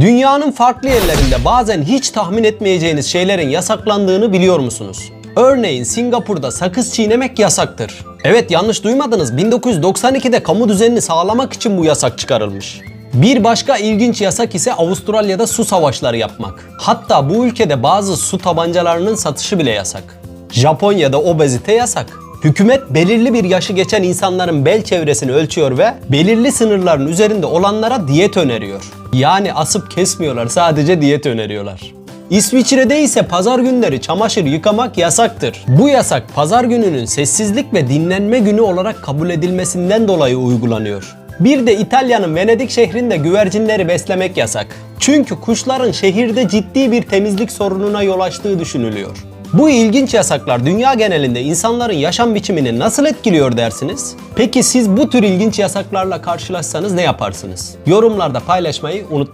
Dünyanın farklı yerlerinde bazen hiç tahmin etmeyeceğiniz şeylerin yasaklandığını biliyor musunuz? Örneğin Singapur'da sakız çiğnemek yasaktır. Evet yanlış duymadınız. 1992'de kamu düzenini sağlamak için bu yasak çıkarılmış. Bir başka ilginç yasak ise Avustralya'da su savaşları yapmak. Hatta bu ülkede bazı su tabancalarının satışı bile yasak. Japonya'da obezite yasak. Hükümet belirli bir yaşı geçen insanların bel çevresini ölçüyor ve belirli sınırların üzerinde olanlara diyet öneriyor. Yani asıp kesmiyorlar sadece diyet öneriyorlar. İsviçre'de ise pazar günleri çamaşır yıkamak yasaktır. Bu yasak pazar gününün sessizlik ve dinlenme günü olarak kabul edilmesinden dolayı uygulanıyor. Bir de İtalya'nın Venedik şehrinde güvercinleri beslemek yasak. Çünkü kuşların şehirde ciddi bir temizlik sorununa yol açtığı düşünülüyor. Bu ilginç yasaklar dünya genelinde insanların yaşam biçimini nasıl etkiliyor dersiniz? Peki siz bu tür ilginç yasaklarla karşılaşsanız ne yaparsınız? Yorumlarda paylaşmayı unutmayın.